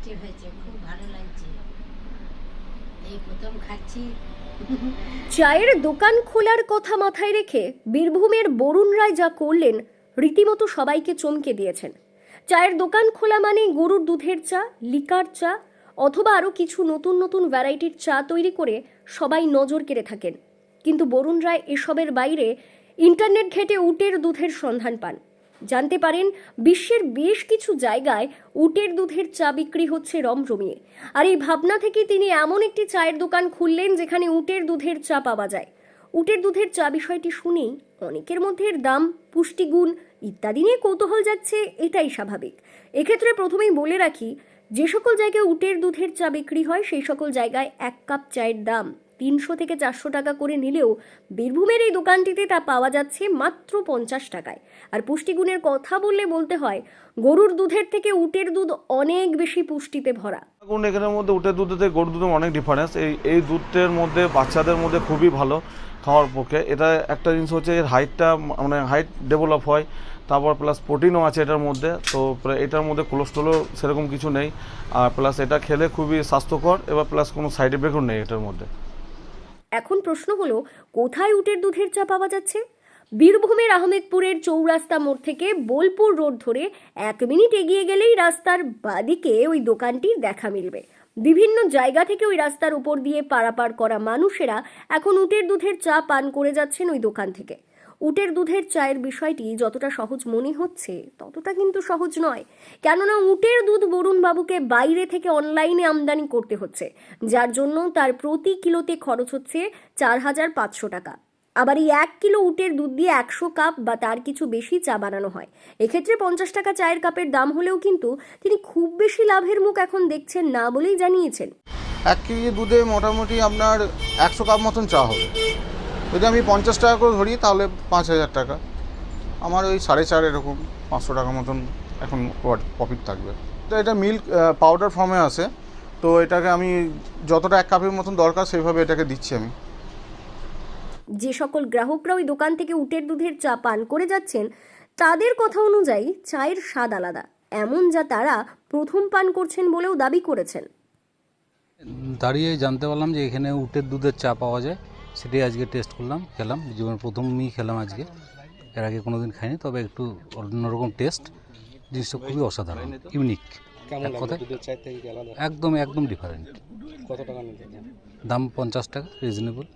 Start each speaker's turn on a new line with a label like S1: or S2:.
S1: Tasty হয়েছে, খুব ভালো লাগছে। এই প্রথম খাচ্ছি।
S2: চায়ের দোকান খোলার কথা মাথায় রেখে বীরভূমের বরুণ রায় যা করলেন, রীতিমতো সবাইকে চমকে দিয়েছেন। চায়ের দোকান খোলা মানে গরুর দুধের চা, লিকার চা, অথবা আরও কিছু নতুন নতুন ভ্যারাইটির চা তৈরি করে সবাই নজর কেড়ে থাকেন। কিন্তু বরুণ রায় এসবের বাইরে ইন্টারনেট ঘেটে উটের দুধের সন্ধান পান। জানতে পারেন, বিশ্বের বেশ কিছু জায়গায় উটের দুধের চা বিক্রি হচ্ছে রমরমিয়ে। আর এই ভাবনা থেকে তিনি এমন একটি চায়ের দোকান খুললেন যেখানে উটের দুধের চা পাওয়া যায়। উটের দুধের চা বিষয়টি শুনেই অনেকের মধ্যে এর দাম, পুষ্টিগুণ ইত্যাদি নিয়ে কৌতূহল যাচ্ছে, এটাই স্বাভাবিক। এক্ষেত্রে প্রথমেই বলে রাখি, যে সকল জায়গায় উটের দুধের চা বিক্রি হয়, সেই সকল জায়গায় এক কাপ চায়ের দাম তিনশো থেকে চারশো টাকা করে নিলেও বীরভূমের এই দোকানটিতে তা পাওয়া যাচ্ছে মাত্র পঞ্চাশ টাকায়। আর পুষ্টিগুণের কথা বললে বলতে হয়, গরুর দুধের থেকে উটের দুধ অনেক বেশি পুষ্টিতে ভরা।
S3: এখানের মধ্যে উটের দুধ থেকে গরুর দুধের অনেক ডিফারেন্স এই এই দুধের মধ্যে বাচ্চাদের মধ্যে খুবই ভালো খাওয়ার পক্ষে। এটা একটা জিনিস হচ্ছে এর হাইটটা মানে হাইট ডেভেলপ হয়, তারপর প্লাস প্রোটিনও আছে এটার মধ্যে। তো এটার মধ্যে কোলেস্ট্রলও সেরকম কিছু নেই। আর প্লাস এটা খেলে খুবই স্বাস্থ্যকর, এবার প্লাস কোনো সাইড এফেক্টও নেই এটার মধ্যে।
S2: এখন প্রশ্ন হলো, কোথায় উটের দুধের চা পাওয়া যাচ্ছে? বীরভূমের আহমেদপুরের চৌরাস্তা মোড় থেকে বোলপুর রোড ধরে এক মিনিট এগিয়ে গেলেই রাস্তার বাদিকে ওই দোকানটির দেখা মিলবে। বিভিন্ন জায়গা থেকে ওই রাস্তার উপর দিয়ে পারাপার করা মানুষেরা এখন উটের দুধের চা পান করে যাচ্ছেন ওই দোকান থেকে। উটের দুধের চায়ের বিষয়টি যতটা সহজ মনে হচ্ছে, ততটা কিন্তু সহজ নয়। কেননা উটের দুধ বরুণ বাবুকে বাইরে থেকে অনলাইনে আমদানি করতে হচ্ছে, যার জন্য তার প্রতি কিলোতে খরচ হচ্ছে চার হাজার পাঁচশো টাকা। আবার এই এক কিলো উটের দুধ দিয়ে একশো কাপ বা তার কিছু বেশি চা বানানো হয়। এক্ষেত্রে পঞ্চাশ টাকা চায়ের কাপের দাম হলেও কিন্তু তিনি খুব বেশি লাভের মুখ এখন দেখছেন না বলেই জানিয়েছেন।
S4: এক কেজি দুধে মোটামুটি আপনার একশো কাপ মতন চা হবে। যদি আমি পঞ্চাশ টাকা করে ধরি তাহলে পাঁচ হাজার টাকা। আমার ওই সাড়ে চার এরকম পাঁচশো টাকা মতন এখন প্রফিট থাকবে। তো এটা মিল্ক পাউডার ফর্মে আছে। তো এটাকে আমি যতটা এক কাপের মতন দরকার সেইভাবে এটাকে দিচ্ছি আমি।
S2: যে সকল গ্রাহকরা ওই দোকান থেকে উটের দুধের চা পান করে যাচ্ছেন তাদের কথা অনুযায়ী চায়ের স্বাদ আলাদা। এমন যা তারা প্রথম পান করছেন বলেও দাবি করেছেন।
S5: দাঁড়িয়ে জানতে পারলাম যে এখানে উটের দুধের চা পাওয়া যায়। সেটাই আজকে টেস্ট করলাম খেলাম জীবনে প্রথমই খেলাম আজকে। এর আগে কোনো দিন খাইনি তবে একটু অন্যরকম টেস্ট জিনিসটা খুবই অসাধারণ ইউনিক এক কথায় একদম একদম ডিফারেন্ট
S6: কত টাকা
S5: দাম পঞ্চাশ টাকা রিজনেবল